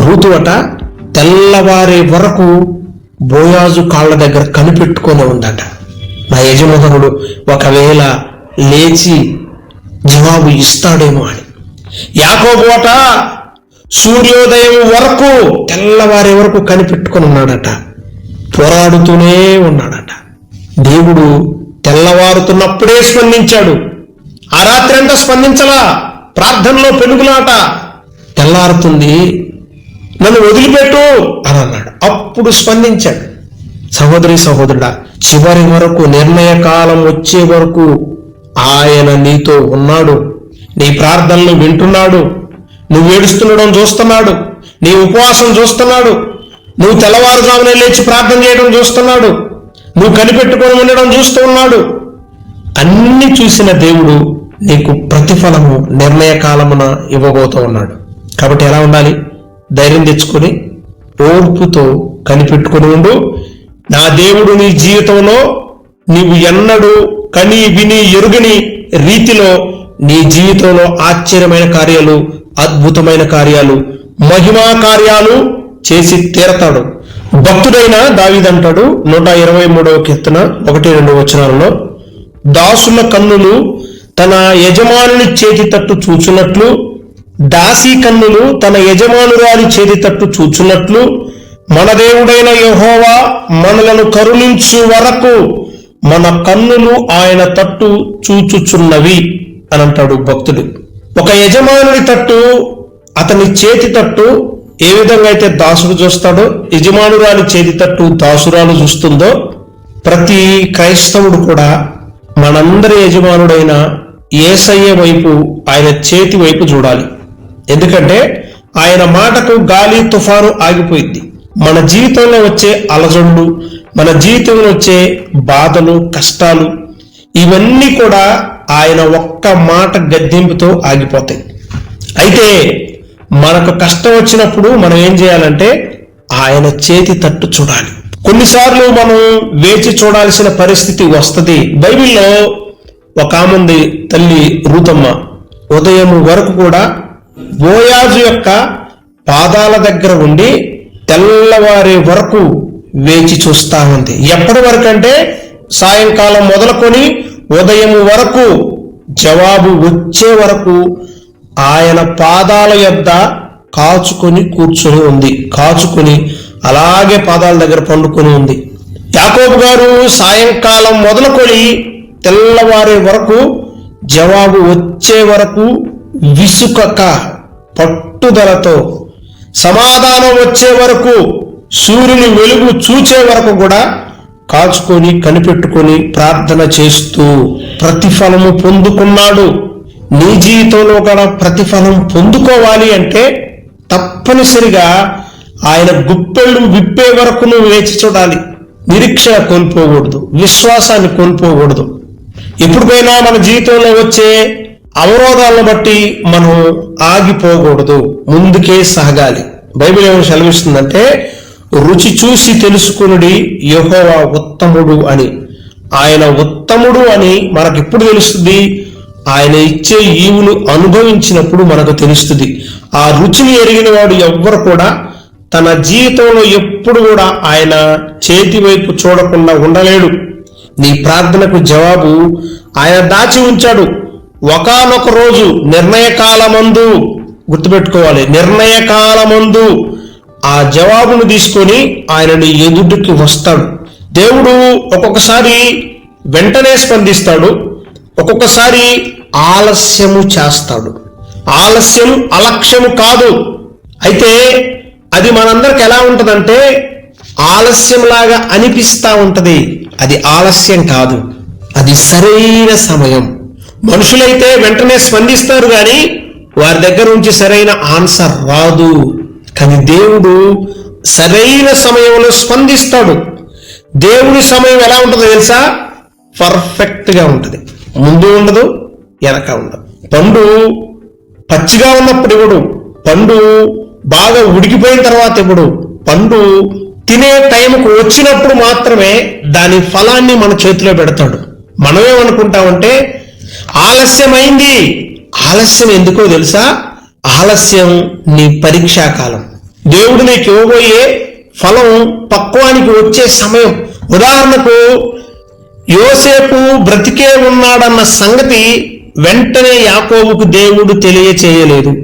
Ruth అట తెల్లవారే వరకు బోయాజు కాళ్ళ దగ్గర కనిపెట్టుకొని ఉందట. నా యజమానుడు ఒకవేళ లేచి జవాబు ఇస్తాడేమో అని. యాకోబోట సూర్యోదయం వరకు తెల్లవారే వరకు కనిపెట్టుకొని ఉన్నాడట. పోరాడుతూనే ఉన్నాడట. దేవుడు తెల్లవారుతున్నప్పుడే స్పందించాడు. ఆ రాత్రి అంతా స్పందించలా. ప్రార్థనలో పెనుగులాట తెల్లారుతుంది. నన్ను వదిలిపెట్టు అని అన్నాడు. అప్పుడు స్పందించాడు. సహోదరి సహోదరుడా చివరి వరకు నిర్ణయ కాలం వచ్చే వరకు ఆయన నీతో ఉన్నాడు. నీ ప్రార్థనలు వింటున్నాడు. నువ్వు ఏడుస్తుండడం చూస్తున్నాడు. నీ ఉపవాసం చూస్తున్నాడు. నువ్వు తెల్లవారుజామునే లేచి ప్రార్థన చేయడం చూస్తున్నాడు. నువ్వు కనిపెట్టుకొని ఉండడం చూస్తూ ఉన్నాడు. అన్ని చూసిన దేవుడు నీకు ప్రతిఫలము నిర్ణయ కాలమున ఇవ్వబోతూ ఉన్నాడు. కాబట్టి ఎలా ఉండాలి? ధైర్యం తెచ్చుకొని ఓర్పుతో కనిపెట్టుకుని ఉండు. నా దేవుడు నీ జీవితంలో నీవు ఎన్నడూ కని విని ఎరుగని రీతిలో నీ జీవితంలో ఆశ్చర్యమైన కార్యాలు అద్భుతమైన కార్యాలు మహిమా కార్యాలు చేసి తీరతాడు. భక్తుడైన దావిదంటాడు నూట ఇరవై మూడవ కీర్తన ఒకటి రెండు వచనాలలో దాసుల కన్నులు తన యజమానుని చేతి తట్టు చూచున్నట్లు దాసి కన్నులు తన యజమానురాలి చేతి తట్టు చూచున్నట్లు మన దేవుడైన యహోవా మనలను కరుణించు వరకు మన కన్నులు ఆయన తట్టు చూచుచున్నవి అని అంటాడు భక్తుడు. ఒక యజమానుడి తట్టు అతని చేతి తట్టు ఏ విధంగా అయితే దాసుడు చూస్తాడో యజమానురాలి చేతి తట్టు దాసురాలు చూస్తుందో ప్రతి క్రైస్తవుడు కూడా మనందరి యజమానుడైన ఏసయ్య వైపు ఆయన చేతి వైపు చూడాలి. ఎందుకంటే ఆయన మాటకు గాలి తుఫాను ఆగిపోయింది. మన జీవితంలో వచ్చే అలజడులు మన జీవితంలో వచ్చే బాధలు కష్టాలు ఇవన్నీ కూడా ఆయన ఒక్క మాట గద్దెంపుతో ఆగిపోతాయి. అయితే మనకు కష్టం వచ్చినప్పుడు మనం ఏం చేయాలంటే ఆయన చేతి తట్టు చూడాలి. కొన్నిసార్లు మనం వేచి చూడాల్సిన పరిస్థితి వస్తుంది. బైబిల్లో ఒక ఆమంది తల్లి రూతమ్మ ఉదయం వరకు కూడా బోయాజు యొక్క పాదాల దగ్గర ఉండి తెల్లవారే వరకు వేచి చూస్తా ఉంది ఎప్పటి వరకు అంటే సాయంకాలం మొదలుకొని ఉదయం వరకు జవాబు వచ్చే వరకు ఆయన పాదాల యొద్ద కాచుకొని కూర్చొని ఉంది. కాచుకొని అలాగే పాదాల దగ్గర పండుకొని ఉంది. యాకోబు గారు సాయంకాలం మొదలుకొని తెల్లవారే వరకు జవాబు వచ్చే వరకు విసుకక పట్టుదలతో సమాధానం వచ్చే వరకు సూర్యుని వెలుగు చూచే వరకు కూడా కాచుకొని కనిపెట్టుకొని ప్రార్థన చేస్తూ ప్రతిఫలము పొందుకున్నాడు. నీ జీవితంలో కూడా ప్రతిఫలం పొందుకోవాలి అంటే తప్పనిసరిగా ఆయన గుప్పెళ్ళు విప్పే వరకు నువ్వు వేచి చూడాలి. నిరీక్షణ కోల్పోకూడదు. విశ్వాసాన్ని కోల్పోకూడదు. ఎప్పుడుకైనా మన జీవితంలో వచ్చే అవరోధాలను బట్టి మనం ఆగిపోకూడదు ముందుకే సాగాలి. బైబిల్ ఏమైనా సెలవిస్తుందంటే రుచి చూసి తెలుసుకునుడి యహోవా ఉత్తముడు అని. ఆయన ఉత్తముడు అని మనకు ఎప్పుడు తెలుస్తుంది? ఆయన ఇచ్చే ఈవులు అనుభవించినప్పుడు మనకు తెలుస్తుంది. ఆ రుచిని ఎరిగిన వాడు ఎవ్వరు కూడా తన జీవితంలో ఎప్పుడు కూడా ఆయన చేతి వైపు చూడకుండా ఉండలేడు. నీ ప్రార్థనకు జవాబు ఆయన దాచి ఉంచాడు. ఒకానొక రోజు నిర్ణయకాలమందు గుర్తుపెట్టుకోవాలి. నిర్ణయకాలమందు ఆ జవాబును తీసుకొని ఆయనని ఎదుటికి వస్తాడు. దేవుడు ఒక్కొక్కసారి వెంటనే స్పందిస్తాడు. ఒక్కొక్కసారి ఆలస్యము చేస్తాడు. ఆలస్యం అలక్ష్యము కాదు. అయితే అది మనందరికి ఎలా ఉంటుందంటే ఆలస్యంలాగా అనిపిస్తూ ఉంటుంది. అది ఆలస్యం కాదు. అది సరైన సమయం. మనుషులైతే వెంటనే స్పందిస్తారు కానీ వారి దగ్గర నుంచి సరైన ఆన్సర్ రాదు. కానీ దేవుడు సరైన సమయంలో స్పందిస్తాడు. దేవుడి సమయం ఎలా ఉంటుందో తెలుసా? పర్ఫెక్ట్గా ఉంటుంది. ముందు ఉండదు వెనక ఉండదు. పండు పచ్చిగా ఉన్నప్పుడు ఇవ్వడు. పండు బాగా ఉడికిపోయిన తర్వాత ఇవ్వడు. పండు తినే టైంకు వచ్చినప్పుడు మాత్రమే దాని ఫలాన్ని మన చేతిలో పెడతాడు. మనమేమనుకుంటామంటే ఆలస్యమైంది. ఆలస్యం ఎందుకో తెలుసా? ఆలస్యం నీ పరీక్షా కాలం దేవుడు నీకు ఇవ్వబోయే ఫలం పక్వానికి వచ్చే సమయం. ఉదాహరణకు యోసేపు బ్రతికే ఉన్నాడన్న సంగతి వెంటనే యాకోబుకు దేవుడు తెలియచేయలేదు.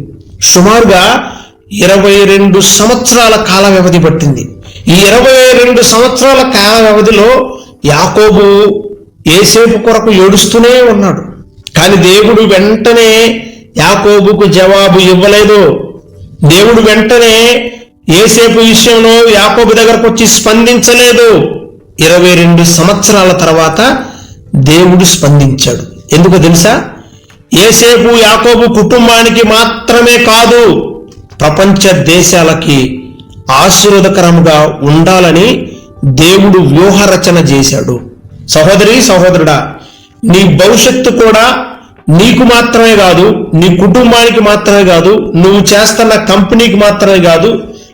సుమారుగా ఇరవై రెండు సంవత్సరాల కాల వ్యవధి పట్టింది. ఈ ఇరవై రెండు సంవత్సరాల కాల వ్యవధిలో యాకోబు ఏసేపు కొరకు ఏడుస్తూనే ఉన్నాడు. కానీ దేవుడు వెంటనే యాకోబుకు జవాబు ఇవ్వలేదు. దేవుడు వెంటనే ఏసేపు విషయంలో యాకోబు దగ్గరకు వచ్చి స్పందించలేదు. ఇరవై రెండు సంవత్సరాల తర్వాత దేవుడు స్పందించాడు. ఎందుకు తెలుసా? ఏసేపు యాకోబు కుటుంబానికి మాత్రమే కాదు ప్రపంచ దేశాలకి ఆశీర్వదకరంగా ఉండాలని దేవుడు వ్యూహరచన చేశాడు. సహోదరి సహోదరుడా నీ భవిష్యత్తు కూడా నీకు మాత్రమే కాదు నీ కుటుంబానికి మాత్రమే కాదు నువ్వు చేస్తున్న కంపెనీకి మాత్రమే కాదు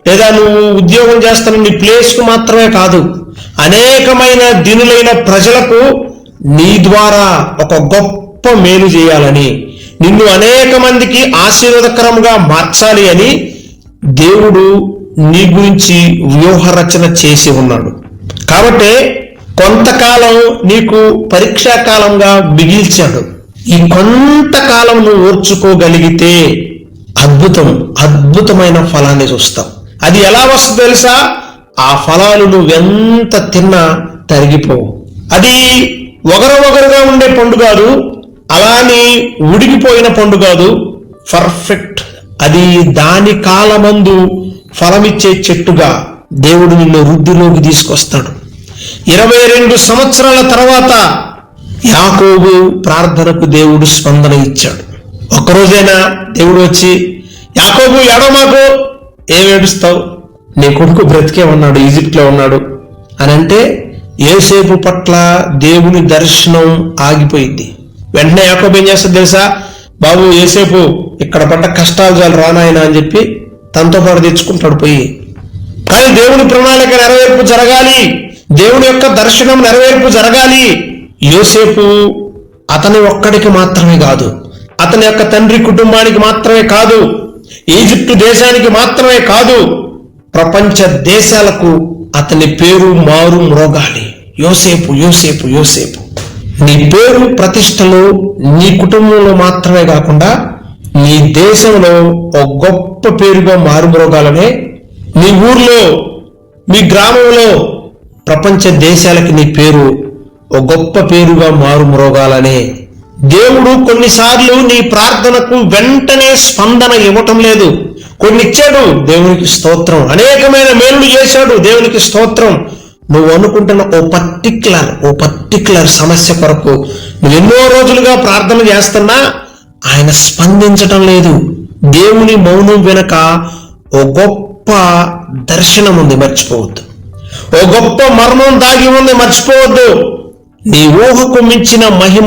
లేదా నువ్వు ఉద్యోగం చేస్తున్న నీ ప్లేస్కు మాత్రమే కాదు అనేకమైన దినులైన ప్రజలకు నీ ద్వారా ఒక గొప్ప మేలు చేయాలని నిన్ను అనేక మందికి ఆశీర్వదకరంగా మార్చాలి అని దేవుడు నీ గురించి వ్యూహరచన చేసి ఉన్నాడు. కాబట్టి కొంతకాలం నీకు పరీక్షా కాలంగా మిగిల్చాడు. ఈ కొంతకాలం నువ్వు ఓర్చుకోగలిగితే అద్భుతం అద్భుతమైన ఫలాన్ని చూస్తావు. అది ఎలా వస్తుందో తెలుసా? ఆ ఫలాలు నువ్వెంత తిన్నా తరిగిపోవు. అది ఒకరు ఒకరుగా ఉండే పండు కాదు అలాని ఉడికిపోయిన పండు కాదు పర్ఫెక్ట్. అది దాని కాలమందు ఫలమిచ్చే చెట్టుగా దేవుడు నిన్ను వృద్ధిలోకి తీసుకొస్తాడు. ఇరవై రెండు సంవత్సరాల తర్వాత యాకోబు ప్రార్థనకు దేవుడు స్పందన ఇచ్చాడు. ఒక్కరోజైనా దేవుడు వచ్చి యాకోబు ఎడమాకు ఏం ఏడుస్తావు? నీ కొడుకు బ్రతికే ఉన్నాడు ఈజిప్ట్లో ఉన్నాడు. అని అంటే ఏసేపు పట్ల దేవుని దర్శనం ఆగిపోయింది. వెంటనే యాకోబు ఏం చేస్తుంది తెలుసా? బాబు ఏసేపు ఇక్కడ పడ్డ కష్టాలు చాలు రానాయన అని చెప్పి తనతో పాటు తెచ్చుకుంటాడు పోయి. కానీ దేవుని ప్రణాళిక నెరవేర్పు జరగాలి. దేవుని యొక్క దర్శనం నెరవేర్పు జరగాలి. యోసేపు అతని ఒక్కడికి మాత్రమే కాదు అతని యొక్క తండ్రి కుటుంబానికి మాత్రమే కాదు ఈజిప్టు దేశానికి మాత్రమే కాదు ప్రపంచ దేశాలకు అతని పేరు మారు మ్రోగాలి. యోసేపు యోసేపు యోసేపు. నీ పేరు ప్రతిష్టలు నీ కుటుంబంలో మాత్రమే కాకుండా నీ దేశంలో ఒక గొప్ప పేరుగా మారుమ్రోగాలనే నీ ఊర్లో మీ గ్రామంలో ప్రపంచ దేశాలకి నీ పేరు ఒక గొప్ప పేరుగా మారుమ్రోగాలనే దేవుడు కొన్నిసార్లు నీ ప్రార్థనకు వెంటనే స్పందన ఇవ్వటం లేదు. కొన్ని ఇచ్చాడు దేవునికి స్తోత్రం. అనేకమైన మేలులు చేశాడు దేవునికి స్తోత్రం. నువ్వు అనుకుంటున్న ఓ పర్టిక్యులర్ ఓ పర్టిక్యులర్ సమస్య కొరకు నువ్వు ఎన్నో రోజులుగా ప్రార్థన చేస్తున్నా ఆయన స్పందించటం లేదు. దేవుని మౌనం వెనక ఓ గొప్ప దర్శనం ఉంది మర్చిపోవద్దు. ఓ గొప్ప మర్మం దాగి ఉంది మర్చిపోవద్దు. నీ ఊహకు మించిన మహిమ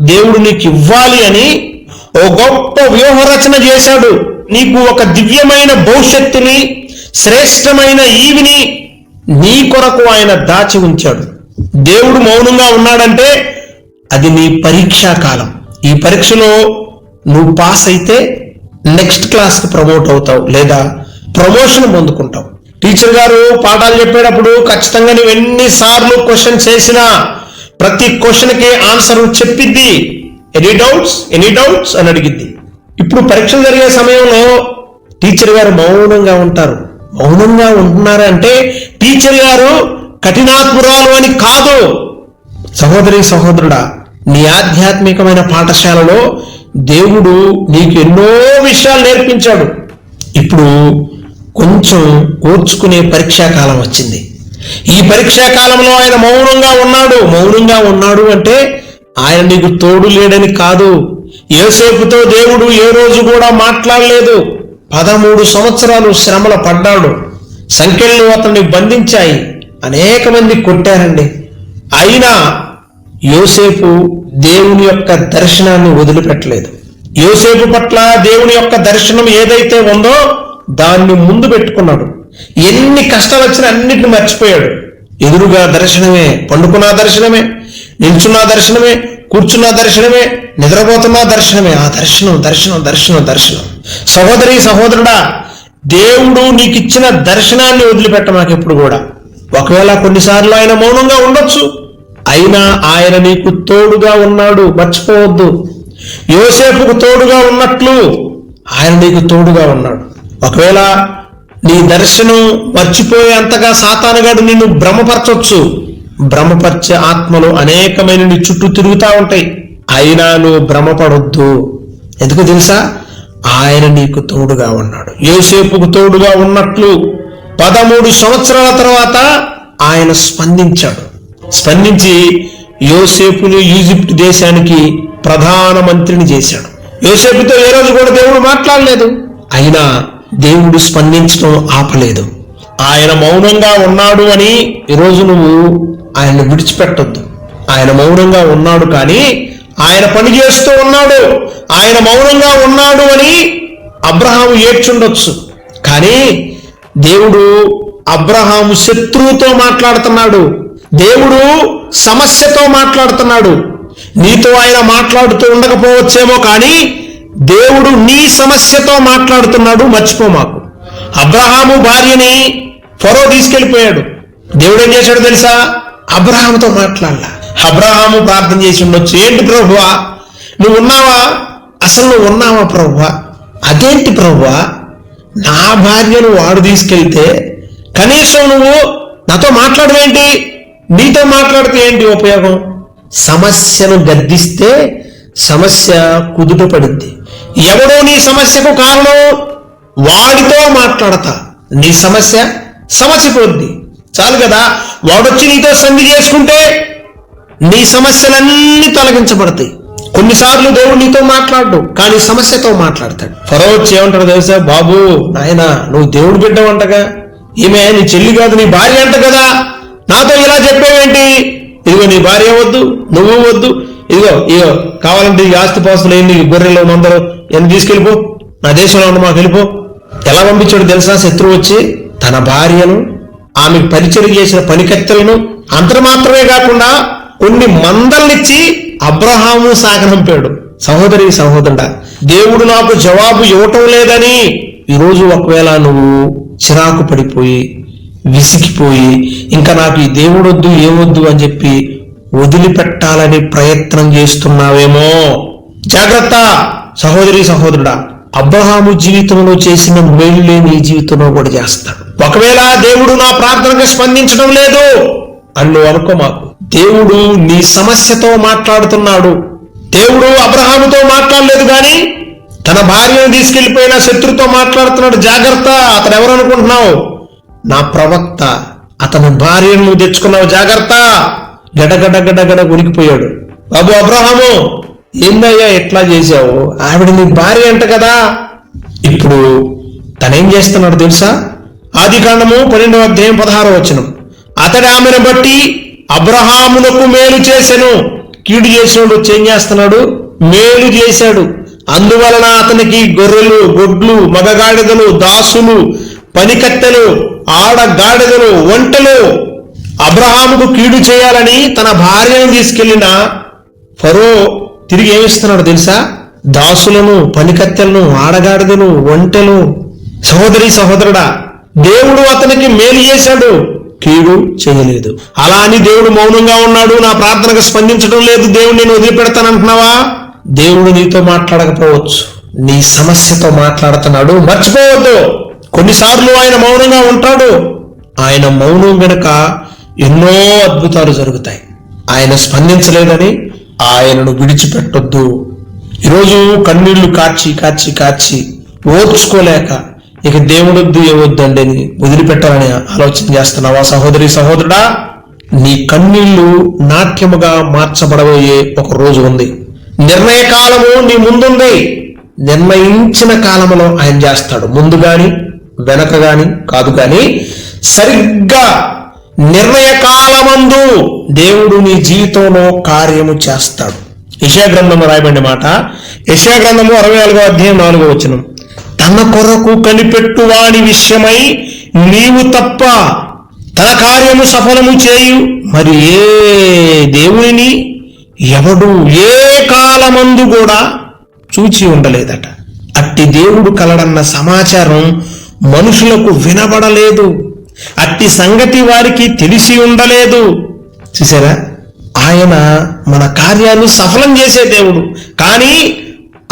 దేవుడు నీకు ఇవ్వాలి అని ఓ గొప్ప వ్యూహరచన చేశాడు. నీకు ఒక దివ్యమైన భవిష్యత్తుని శ్రేష్టమైన ఈవిని నీ కొరకు ఆయన దాచి ఉంచాడు. దేవుడు మౌనంగా ఉన్నాడంటే అది నీ పరీక్షా కాలం. ఈ పరీక్షలో నువ్వు పాస్ అయితే నెక్స్ట్ క్లాస్కి ప్రమోట్ అవుతావు లేదా ప్రమోషన్ పొందుకుంటావు. టీచర్ గారు పాఠాలు చెప్పేటప్పుడు ఖచ్చితంగా నువ్వు ఎన్నిసార్లు క్వశ్చన్ చేసినా ప్రతి క్వశ్చన్కి answer చెప్పిద్ది. Any doubts? Any doubts? అని అడిగిద్ది. ఇప్పుడు పరీక్షలు జరిగే సమయంలో టీచర్ గారు మౌనంగా ఉంటారు. మౌనంగా ఉంటున్నారు అంటే టీచర్ గారు కఠినాత్మురాలు అని కాదు. సహోదరి సహోదరుడా నీ ఆధ్యాత్మికమైన పాఠశాలలో దేవుడు నీకు ఎన్నో విషయాలు నేర్పించాడు. ఇప్పుడు కొంచెం ఓర్చుకునే పరీక్షా కాలం వచ్చింది. ఈ పరీక్షా కాలంలో ఆయన మౌనంగా ఉన్నాడు. మౌనంగా ఉన్నాడు అంటే ఆయన నీకు తోడు లేడని కాదు. ఏసేపుతో దేవుడు ఏ రోజు కూడా మాట్లాడలేదు. పదమూడు సంవత్సరాలు శ్రమల పడ్డాడు. సంఖ్యలు అతన్ని బంధించాయి. అనేక మంది కొట్టారండి. అయినా యోసేపు దేవుని యొక్క దర్శనాన్ని వదిలిపెట్టలేదు. యోసేపు పట్ల దేవుని యొక్క దర్శనం ఏదైతే ఉందో దాన్ని ముందు పెట్టుకున్నాడు. ఎన్ని కష్టాలు వచ్చినా అన్నిటిని మర్చిపోయాడు. ఎదురుగా దర్శనమే పండుకున్న దర్శనమే నిల్చున్న దర్శనమే కూర్చున్న దర్శనమే నిద్రపోతున్న దర్శనమే. ఆ దర్శనం దర్శనం దర్శనం దర్శనం. సహోదరి సహోదరుడా దేవుడు నీకు ఇచ్చిన దర్శనాన్ని వదిలిపెట్ట మాకు ఎప్పుడు కూడా. ఒకవేళ కొన్నిసార్లు ఆయన మౌనంగా ఉండొచ్చు అయినా ఆయన నీకు తోడుగా ఉన్నాడు. మర్చిపోవద్దు. యోసేపుకు తోడుగా ఉన్నట్లు ఆయన నీకు తోడుగా ఉన్నాడు. ఒకవేళ నీ దర్శనం మర్చిపోయేంతగా సాతానుగాడు నిన్ను భ్రమపరచొచ్చు. భ్రమపరిచే ఆత్మలు అనేకమైన నీ చుట్టూ తిరుగుతూ ఉంటాయి. అయినా నువ్వు భ్రమపడొద్దు. ఎందుకు తెలుసా? ఆయన నీకు తోడుగా ఉన్నాడు. యోసేపుకు తోడుగా ఉన్నట్లు పదమూడు సంవత్సరాల తర్వాత ఆయన స్పందించాడు. స్పందించి యోసేపుని ఈజిప్ట్ దేశానికి ప్రధానమంత్రిని చేశాడు. యోసేపుతో ఏ రోజు కూడా దేవుడు మాట్లాడలేదు. అయినా దేవుడు స్పందించడం ఆపలేదు. ఆయన మౌనంగా ఉన్నాడు అని ఈరోజు నువ్వు ఆయన విడిచిపెట్టొద్దు. ఆయన మౌనంగా ఉన్నాడు కానీ ఆయన పని చేస్తూ ఉన్నాడు. ఆయన మౌనంగా ఉన్నాడు అని అబ్రహాము ఏడ్చుండొచ్చు. కానీ దేవుడు అబ్రహాము శత్రువుతో మాట్లాడుతున్నాడు. దేవుడు సమస్యతో మాట్లాడుతున్నాడు. నీతో ఆయన మాట్లాడుతూ ఉండకపోవచ్చేమో కానీ దేవుడు నీ సమస్యతో మాట్లాడుతున్నాడు మర్చిపో మాకు. అబ్రహాము భార్యని ఫరో తీసుకెళ్ళిపోయాడు దేవుడు ఏం చేశాడు తెలుసా? అబ్రహాముతో మాట్లాడలా. అబ్రహాము ప్రార్థన చేసి ఉండొచ్చు. ఏంటి ప్రభువా? నువ్వు ఉన్నావా అసలు నువ్వు ఉన్నావా ప్రభువా? అదేంటి ప్రభువా? నా భార్యను వాడు తీసుకెళ్తే కనీసం నువ్వు నాతో మాట్లాడవేంటి? నీతో మాట్లాడితే ఏంటి ఉపయోగం? సమస్యను గద్దిస్తే సమస్య కుదుట పడింది. ఎవడో నీ సమస్యకు కారణం వాడితో మాట్లాడతా. నీ సమస్య సమసిపోద్ది చాలు కదా వాడొచ్చి నీతో సంధి చేసుకుంటే నీ సమస్యలన్నీ తొలగించబడతాయి. కొన్నిసార్లు దేవుడు నీతో మాట్లాడు కానీ సమస్యతో మాట్లాడతాడు. ఫరో వచ్చి ఏమంటాడు తెలుసా? బాబు నాయన నువ్వు దేవుడు బిడ్డవంటగా ఈమె నీ చెల్లి కాదు నీ భార్య అంట కదా? నాతో ఇలా చెప్పేవేంటి? ఇదిగో నీ భార్య వద్దు నువ్వు వద్దు ఇదిగో ఇదిగో కావాలంటే ఈ ఆస్తి పాస్తులు ఏంటి గొర్రెలు మందరు ఎన్ని తీసుకెళ్ళిపో. నా దేశంలో ఉన్న మాకు వెళ్ళిపో. ఎలా పంపించాడు తెలుసా? శత్రువు వచ్చి తన భార్యను ఆమెకు పరిచయం చేసిన పనికత్తెలను అంత మాత్రమే కాకుండా కొన్ని మందల్నిచ్చి అబ్రహాము సాగనంపాడు సహోదరి సహోదరుడా దేవుడు నాకు జవాబు ఇవ్వటం లేదని ఈరోజు ఒకవేళ నువ్వు చిరాకు పడిపోయి విసిగిపోయి ఇంకా నాకు ఈ దేవుడొద్దు ఏమొద్దు అని చెప్పి వదిలిపెట్టాలని ప్రయత్నం చేస్తున్నావేమో. జాగ్రత్త! సహోదరి సహోదరుడా అబ్రహాము జీవితంలో చేసిన మేలులే నీ జీవితంలో కూడా చేస్తాడు. ఒకవేళ దేవుడు నా ప్రార్థనకు స్పందించడం లేదు అని నువ్వు అనుకో మాకు. దేవుడు నీ సమస్యతో మాట్లాడుతున్నాడు. దేవుడు అబ్రహాముతో మాట్లాడలేదు కానీ తన భార్యను తీసుకెళ్ళిపోయిన శత్రుతో మాట్లాడుతున్నాడు. జాగ్రత్త! అతను ఎవరు అనుకుంటున్నావు? నా ప్రవక్త. అతని భార్యను నువ్వు తెచ్చుకున్నావు. జాగ్రత్త! గడగడ గడగడ ఉనికిపోయాడు. బాబు అబ్రహాము ఏందయ్యా ఎట్లా చేశావు? ఆవిడ నీ భార్య అంట కదా. ఇప్పుడు తనేం చేస్తున్నాడు తెలుసా? ఆది కాండము పన్నెండవ అధ్యాయం పదహారో వచనం. అతడు ఆమెను బట్టి అబ్రహామునకు మేలు చేశాను. కీడు చేసినోడు చేం చేస్తున్నాడు? మేలు చేశాడు. అందువలన అతనికి గొర్రెలు గొడ్లు మగగాడిదలు దాసులు పనికత్తెలు ఆడగాడిదలు ఒంటెలు అబ్రహాముకు కీడు చేయాలని తన భార్యను తీసుకెళ్ళిన ఫరో తిరిగి ఏమిస్తున్నాడు తెలుసా? దాసులను పనికత్తెలను ఆడగాడిదను ఒంటెలు సహోదరి సహోదరుడా దేవుడు అతనికి మేలు చేశాడు. కీడు చేయలేదు. అలా అని దేవుడు మౌనంగా ఉన్నాడు. నా ప్రార్థనకు స్పందించడం లేదు. దేవుడు నేను వదిలిపెడతానంటున్నావా? దేవుడు నీతో మాట్లాడకపోవచ్చు. నీ సమస్యతో మాట్లాడుతున్నాడు. మర్చిపోవద్దు. కొన్నిసార్లు ఆయన మౌనంగా ఉంటాడు. ఆయన మౌనం వెనుక ఎన్నో అద్భుతాలు జరుగుతాయి. ఆయన స్పందించలేదని ఆయనను విడిచిపెట్టొద్దు. ఈరోజు కన్నీళ్ళు కాచి కాచి కాచి ఓర్చుకోలేక ఇక దేవుడొద్దు ఏవద్దు అని వదిలిపెట్టాలని ఆలోచన చేస్తున్నావా సహోదరి సహోదరుడా? నీ కన్నీళ్ళు నాట్యముగా మార్చబడబోయే ఒక రోజు ఉంది. నిర్ణయ కాలము నీ ముందుంది. నిర్ణయించిన కాలములో ఆయన చేస్తాడు. ముందు గాని వెనక గాని కాదు గాని సరిగ్గా నిర్ణయ కాలమందు దేవుడు నీ జీవితంలో కార్యము చేస్తాడు. యశాగ్రంథము రాయబడిన మాట యశాగ్రంథము అరవై నాలుగో అధ్యాయం నాలుగో వచనం. తన కొరకు కనిపెట్టువాని విషయమై నీవు తప్ప తన కార్యము సఫలము చేయు మరి ఏ దేవుడిని ఎవడు ఏ కాలమందు కూడా చూచి ఉండలేదట. అట్టి దేవుడు కలడన్న సమాచారం మనుషులకు వినబడలేదు. అట్టి సంగతి వారికి తెలిసి ఉండలేదు. చూసారా? ఆయన మన కార్యాన్ని సఫలం చేసే దేవుడు. కానీ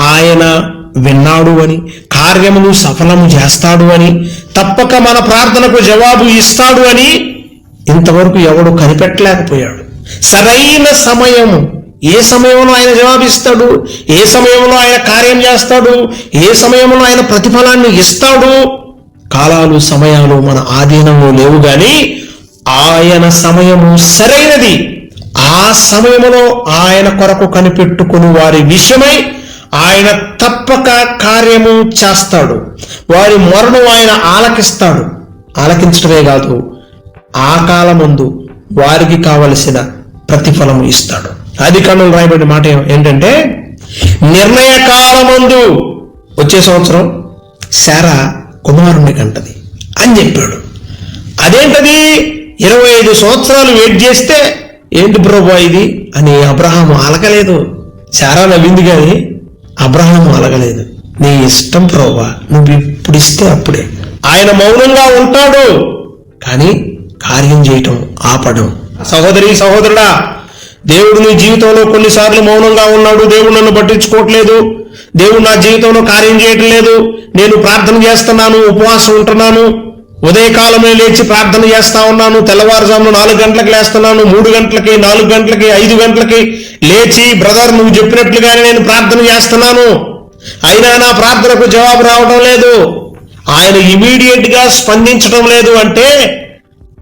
ఆయన విన్నాడు అని కార్యమును సఫలము చేస్తాడు అని తప్పక మన ప్రార్థనకు జవాబు ఇస్తాడు అని ఇంతవరకు ఎవడు కనిపెట్టలేకపోయాడు. సరైన సమయము ఏ సమయంలో ఆయన జవాబిస్తాడు ఏ సమయంలో ఆయన కార్యం చేస్తాడు ఏ సమయంలో ఆయన ప్రతిఫలాన్ని ఇస్తాడు కాలాలు సమయాలు మన ఆధీనంలో లేవు కానీ ఆయన సమయము సరైనది. ఆ సమయములో ఆయన కొరకు కనిపెట్టుకుని వారి విషయమై ఆయన తప్పక కార్యము చేస్తాడు. వారి మొరను ఆయన ఆలకిస్తాడు. ఆలకించడమే కాదు ఆ కాలముందు వారికి కావలసిన ప్రతిఫలము ఇస్తాడు. అది రాయబడిన మాట ఏంటంటే నిర్ణయ కాలమందు వచ్చే సంవత్సరం శారా కుమారుణ్ణి కంటది అని చెప్పాడు. అదేంటది? ఇరవై ఐదు సంవత్సరాలు వెయిట్ చేస్తే ఏంటి ప్రభా ఇది? అని అబ్రహాం అలగలేదు చాలా నవ్వింది కానీ అబ్రహాం అలగలేదు. నీ ఇష్టం ప్రభా నువ్వు ఇప్పుడు ఇస్తే అప్పుడే. ఆయన మౌనంగా ఉంటాడు కానీ కార్యం చేయటం ఆపడం. సహోదరి సహోదరుడా దేవుడు నీ జీవితంలో కొన్నిసార్లు మౌనంగా ఉన్నాడు దేవుడు నన్ను పట్టించుకోవట్లేదు. దేవుడు నా జీవితంలో కార్యం చేయటం లేదు. నేను ప్రార్థన చేస్తున్నాను ఉపవాసం ఉంటున్నాను. ఉదయకాలమే లేచి ప్రార్థన చేస్తా ఉన్నాను. తెల్లవారుజామున నాలుగు గంటలకు లేస్తున్నాను. మూడు గంటలకి నాలుగు గంటలకి ఐదు గంటలకి లేచి బ్రదర్ నువ్వు చెప్పినట్లుగానే నేను ప్రార్థన చేస్తున్నాను. అయినా నా ప్రార్థనకు జవాబు రావడం లేదు. ఆయన ఇమీడియట్గా స్పందించడం లేదు అంటే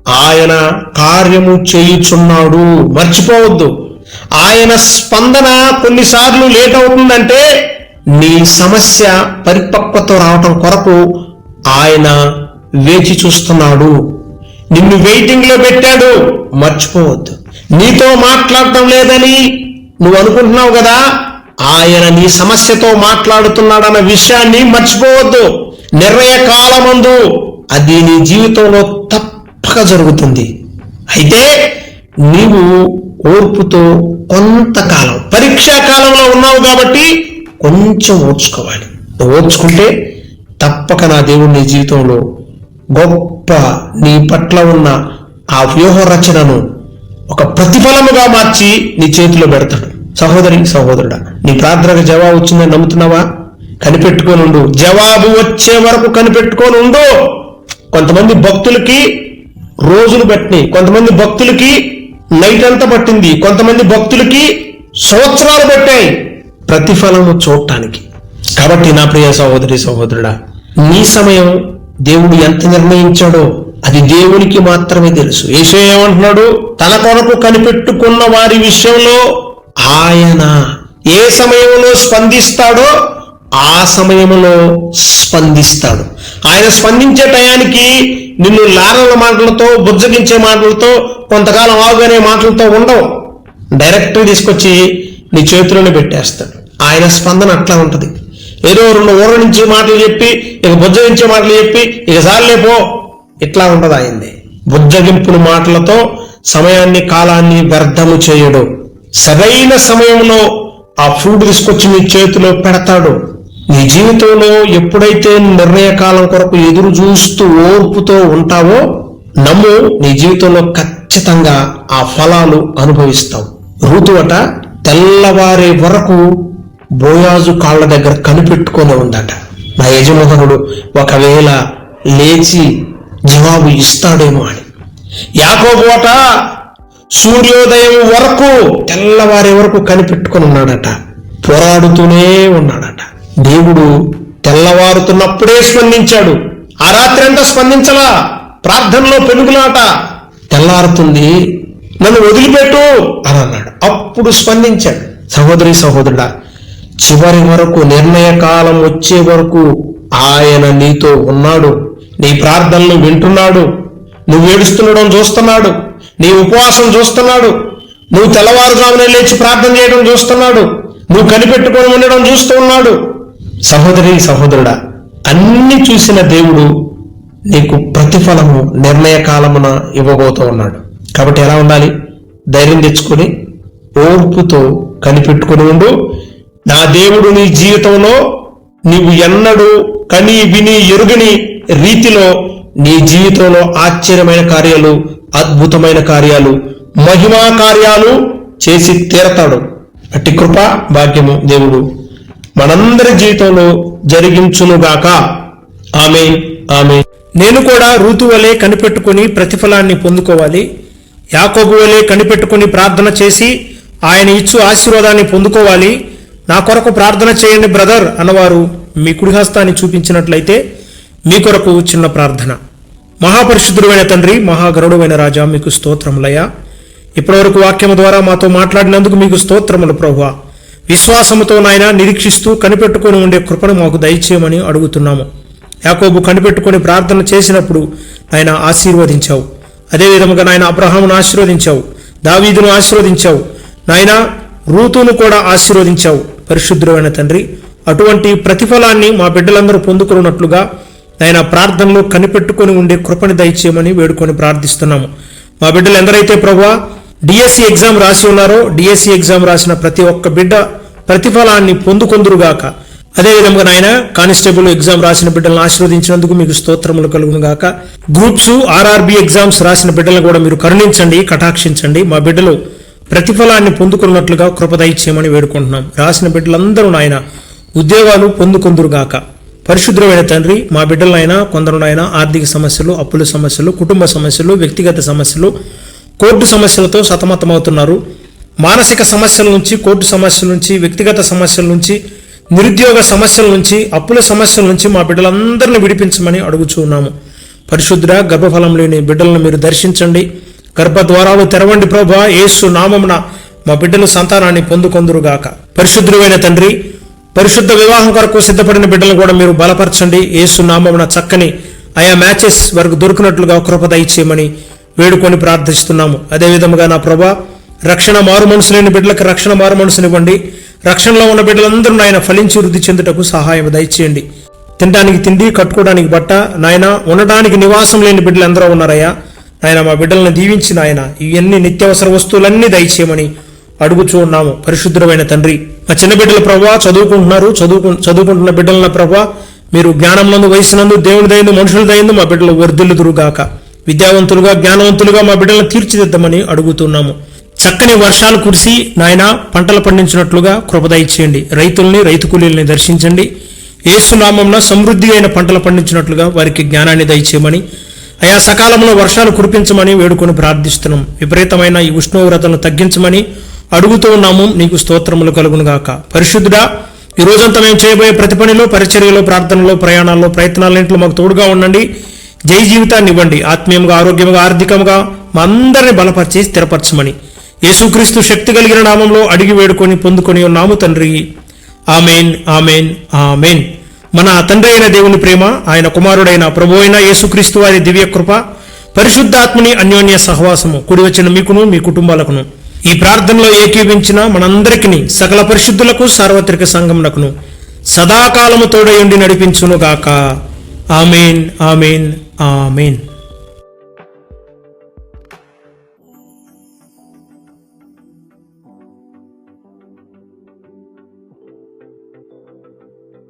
ఆయన కార్యము చేయుచున్నాడు. మర్చిపోవద్దు. ఆయన స్పందన కొన్నిసార్లు లేట్ అవుతుందంటే నీ సమస్య పరిపక్వత రావటం కొరకు ఆయన వేచి చూస్తున్నాడు. నిన్ను వెయిటింగ్లో పెట్టాడు. మర్చిపోవద్దు. నీతో మాట్లాడటం లేదని నువ్వు అనుకుంటున్నావు కదా? ఆయన నీ సమస్యతో మాట్లాడుతున్నాడన్న విషయాన్ని మర్చిపోవద్దు. నిర్ణయ కాలమందు అది నీ జీవితంలో తప్పక జరుగుతుంది. అయితే నీవు ఓర్పుతో కొంతకాలం పరీక్షా కాలంలో ఉన్నావు కాబట్టి కొంచెం ఓర్చుకోవాలి. ఓర్చుకుంటే తప్పక నా దేవుడు నీ జీవితంలో గొప్ప నీ పట్ల ఉన్న ఆ వ్యూహ రచనను ఒక ప్రతిఫలముగా మార్చి నీ చేతిలో పెడతాడు. సహోదరి సహోదరుడా నీ ప్రార్థనకు జవాబు వచ్చిందని నమ్ముతున్నావా? కనిపెట్టుకొని ఉండు. జవాబు వచ్చే వరకు కనిపెట్టుకొని ఉండు. కొంతమంది భక్తులకి రోజులు పట్టినాయి. కొంతమంది భక్తులకి నైట్ అంతా పట్టింది. కొంతమంది భక్తులకి సంవత్సరాలు పట్టాయి. ప్రతిఫలము చూడటానికి. కాబట్టి నా ప్రియ సహోదరి సహోదరుడా నీ సమయం దేవుడు ఎంత నిర్ణయించాడో అది దేవునికి మాత్రమే తెలుసు. యేసు ఏమంటున్నాడు? తన కొరకు కనిపెట్టుకున్న వారి విషయంలో ఆయన ఏ సమయంలో స్పందిస్తాడో ఆ సమయంలో స్పందిస్తాడు. ఆయన స్పందించే టయానికి నిన్ను లారల మాటలతో బుజ్జగించే మాటలతో కొంతకాలం ఆగునే మాటలతో ఉండవు. డైరెక్ట్ తీసుకొచ్చి నీ చేతిలోనే పెట్టేస్తాడు. ఆయన స్పందన అట్లా ఉంటుంది. ఏదో రెండు ఊరణించే నుంచి మాటలు చెప్పి ఇక బుజ్జగించే మాటలు చెప్పి ఇక సార్లే పో. ఇట్లా ఉండదు ఆయన్ని బుజ్జగింపుల మాటలతో సమయాన్ని కాలాన్ని వ్యర్థము చేయడు. సరైన సమయంలో ఆ ఫుడ్ తీసుకొచ్చి నీ చేతిలో పెడతాడు. నీ జీవితంలో ఎప్పుడైతే నిర్ణయ కాలం కొరకు ఎదురు చూస్తూ ఓర్పుతో ఉంటావో నమ్ము నీ జీవితంలో ఖచ్చితంగా ఆ ఫలాలు అనుభవిస్తావు. ఋతువట తెల్లవారే వరకు బోయాజు కాళ్ళ దగ్గర కనిపెట్టుకొని ఉందట. నా యజమానుడు ఒకవేళ లేచి జవాబు ఇస్తాడేమో అని. యాకోబోట సూర్యోదయం వరకు తెల్లవారే వరకు కనిపెట్టుకొని ఉన్నాడట. పోరాడుతూనే ఉన్నాడట. దేవుడు తెల్లవారుతున్నప్పుడే స్పందించాడు. ఆ రాత్రి అంతా స్పందించలా. ప్రార్థనలో పెనుగులాట. తెల్లారుతుంది నన్ను వదిలిపెట్టు అని అన్నాడు. అప్పుడు స్పందించాడు సహోదరి సహోదరుడా చివరి వరకు నిర్ణయ కాలం వచ్చే వరకు ఆయన నీతో ఉన్నాడు. నీ ప్రార్థనలు వింటున్నాడు. నువ్వు ఏడుస్తుండడం చూస్తున్నాడు. నీ ఉపవాసం చూస్తున్నాడు. నువ్వు తెల్లవారుజామునే లేచి ప్రార్థన చేయడం చూస్తున్నాడు. నువ్వు కనిపెట్టుకొని ఉండడం చూస్తూ ఉన్నాడు. సహోదరి సహోదరుడా అన్ని చూసిన దేవుడు నీకు ప్రతిఫలము నిర్ణయ కాలమున ఇవ్వబోతూ ఉన్నాడు. కాబట్టి ఎలా ఉండాలి? ధైర్యం తెచ్చుకొని ఓర్పుతో కనిపెట్టుకుని ఉండు. నా దేవుడు నీ జీవితంలో నీవు ఎన్నడూ కని విని ఎరుగని రీతిలో నీ జీవితంలో ఆశ్చర్యమైన కార్యాలు అద్భుతమైన కార్యాలు మహిమా కార్యాలు చేసి తీరతాడు. అట్టి కృప భాగ్యము దేవుడు. మనందరి జీవితంలో జరిగించునుగాక. ఆమె ఆమె నేను కూడా ఋతువలే కనిపెట్టుకుని ప్రతిఫలాన్ని పొందుకోవాలి. యాకోబు వలె కనిపెట్టుకుని ప్రార్థన చేసి ఆయన ఇచ్చు ఆశీర్వాదాన్ని పొందుకోవాలి. నా కొరకు ప్రార్థన చేయండి బ్రదర్ అన్నవారు మీ కుడిహస్తాన్ని చూపించినట్లయితే మీ కొరకు చిన్న ప్రార్థన. మహాపరిశుద్ధుడైన తండ్రి మహాగరుడమైన రాజా మీకు స్తోత్రములయ్యా. ఇప్పటివరకు వాక్యము ద్వారా మాతో మాట్లాడినందుకు మీకు స్తోత్రములు ప్రభువ. విశ్వాసముతో నాయన నిరీక్షిస్తూ కనిపెట్టుకొని ఉండే కృపను మాకు దయచేయమని అడుగుతున్నాము. యాకోబు కనిపెట్టుకొని ప్రార్థన చేసినప్పుడు ఆయన ఆశీర్వదించావు. అదేవిధముగా నాయన అబ్రహామును ఆశీర్వదించావు దావీదును ఆశీర్వదించావు నాయన రూతును కూడా ఆశీర్వదించావు. పరిశుద్ధుడైన తండ్రి అటువంటి ప్రతిఫలాన్ని మా బిడ్డలందరూ పొందుకున్నట్లుగా ఆయన ప్రార్థనలో కనిపెట్టుకొని ఉండే కృపని దయచేయమని వేడుకొని ప్రార్థిస్తున్నాము. మా బిడ్డలు ఎందరైతే ప్రభా డిఎస్సి ఎగ్జామ్ రాసి ఉన్నారో డిఎస్సి ఎగ్జామ్ రాసిన ప్రతి ఒక్క బిడ్డ ప్రతిఫలాన్ని పొందుకొందురుగాక. అదేవిధంగా నాయన కానిస్టేబుల్ ఎగ్జామ్ రాసిన బిడ్డలను ఆశీర్వదించినందుకు మీకు స్తోత్రములు కలుగును గాక. గ్రూప్స్ ఆర్ఆర్బి ఎగ్జామ్స్ రాసిన బిడ్డలను కూడా మీరు కరుణించండి కటాక్షించండి. మా బిడ్డలు ప్రతిఫలాన్ని పొందుకున్నట్లుగా కృపదయచేయమని వేడుకుంటున్నాం. రాసిన బిడ్డలందరూ నాయన ఉద్యోగాలు పొందుకొందురుగాక పరిశుద్ధమైన తండ్రి మా బిడ్డలైనా కొందరునైనా ఆర్థిక సమస్యలు అప్పుల సమస్యలు కుటుంబ సమస్యలు వ్యక్తిగత సమస్యలు కోర్టు సమస్యలతో సతమతమవుతున్నారు. మానసిక సమస్యల నుంచి కోర్టు సమస్యల నుంచి వ్యక్తిగత సమస్యల నుంచి నిరుద్యోగ సమస్యల నుంచి అప్పుల సమస్యల నుంచి మా బిడ్డలందరిని విడిపించమని అడుగుచున్నాము పరిశుద్ధ గర్భఫలం లేని బిడ్డలను మీరు దర్శించండి. గర్భద్వారాలు తెరవండి ప్రభా యేసు నామమున మా బిడ్డలు సంతానాన్ని పొందుకొందురుగాక. పరిశుద్ధుడైన తండ్రి పరిశుద్ధ వివాహం కొరకు సిద్ధపడిన బిడ్డలను కూడా మీరు బలపరచండి. యేసు నామమున చక్కని ఆయా మ్యాచెస్ వరకు దొరికినట్లుగా కృపద ఇచ్చేయమని వేడుకొని ప్రార్థిస్తున్నాము. అదేవిధముగా నా ప్రభా రక్షణ మారు మనసు లేని బిడ్డలకు రక్షణ మారు మనసునివ్వండి. రక్షణలో ఉన్న బిడ్డలందరూ నాయన ఫలించి వృద్ధి చెందుటకు సహాయం దయచేయండి. తినడానికి తిండి కట్టుకోవడానికి బట్ట నాయన ఉండడానికి నివాసం లేని బిడ్డలు ఎందరో ఉన్నారయ్యా. నాయన మా బిడ్డలను దీవించి నాయన ఇవన్నీ నిత్యావసర వస్తువులన్నీ దయచేయమని అడుగుచూ ఉన్నాము. పరిశుద్ధమైన తండ్రి మా చిన్న బిడ్డల ప్రభావ చదువుకుంటున్నారు చదువుకు చదువుకుంటున్న బిడ్డల ప్రభావ మీరు జ్ఞానంలో వయసునందు దేవుని దయందు మనుషుల దయందు మా బిడ్డలు వర్ధిల్లుదురుగాక. విద్యావంతులుగా జ్ఞానవంతులుగా మా బిడ్డలను తీర్చిదిద్దామని అడుగుతున్నాము. చక్కని వర్షాలు కురిసి నాయన పంటలు పండించినట్లుగా కృపదయిచేయండి రైతుల్ని రైతు కూలీల్ని దర్శించండి. ఏసునామంలో సమృద్ధి అయిన పంటలు పండించినట్లుగా వారికి జ్ఞానాన్ని దయచేయమని అయా సకాలంలో వర్షాలు కురిపించమని వేడుకొని ప్రార్థిస్తున్నాం. విపరీతమైన ఈ ఉష్ణోగ్రతను తగ్గించమని అడుగుతూ ఉన్నాము. నీకు స్తోత్రములు కలుగునుగాక. పరిశుద్ధుడా ఈ రోజంతా మేము చేయబోయే ప్రతి పనిలో పరిచర్యలో ప్రార్థనలో ప్రయాణాల్లో ప్రయత్నాలన్నింటిలో మాకు తోడుగా ఉండండి. జై జీవితాన్ని ఇవ్వండి. ఆత్మీయంగా ఆరోగ్యంగా ఆర్థికంగా మా అందరిని బలపరిచి స్థిరపరచమని. యేసుక్రీస్తు శక్తి కలిగిన నామంలో అడిగి వేడుకొని పొందుకొని ఉన్నాము తండ్రి. Amen amen amen. మన తండ్రి అయిన దేవుని ప్రేమ ఆయన కుమారుడైన ప్రభు అయిన యేసుక్రీస్తు వారి దివ్య కృప పరిశుద్ధాత్మని అన్యోన్య సహవాసము కుడి వచ్చిన మీకును మీ కుటుంబాలకును. ఈ ప్రార్థనలో ఏకీవించిన మనందరికీ సకల పరిశుద్ధులకు సార్వత్రిక సంఘమునకును సదాకాలము తోడయుండి నడిపించునుగాక. Amen amen amen.